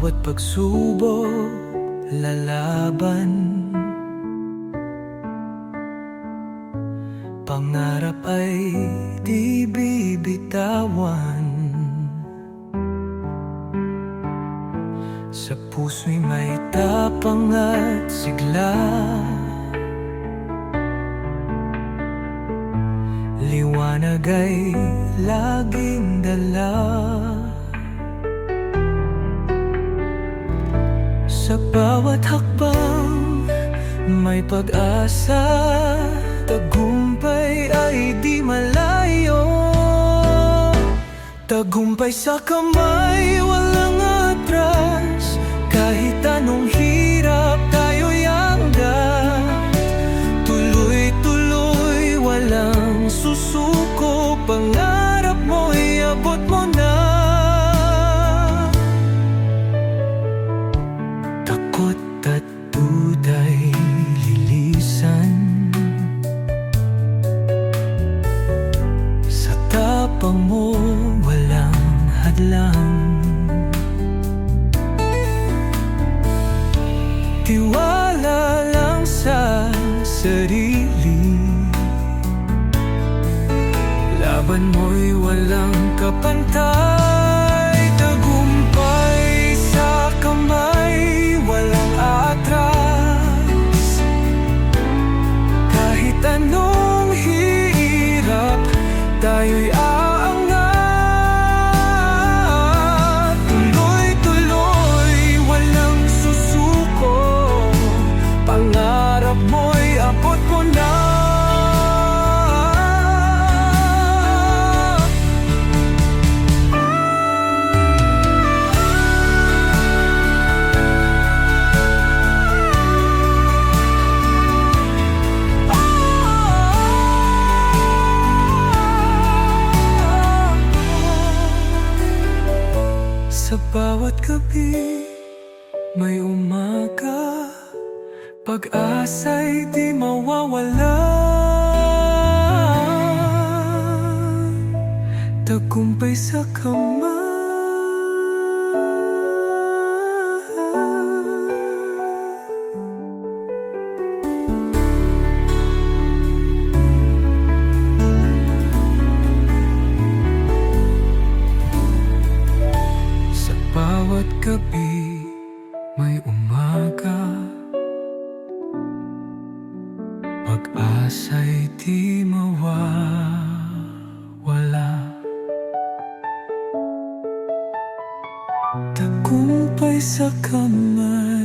Bawat pagsubok, lalaban. Pangarap ay di bibitawan. Sa puso'y may tapang at sigla. Liwanag ay laging dala Sa bawat hakbang may pag-asa Tagumpay ay di malayo. Tagumpay sa kamay, walang atras Kahit anong hadlang Tiwala lang sa sarili. Laban mo'y walang kapantay bawat gabi may umaga. Pag-asa'y di mawawala. Tagumpay sa kamay gabi may umaga. Pag-asa'y di mawawala. Tagumpay sa kamay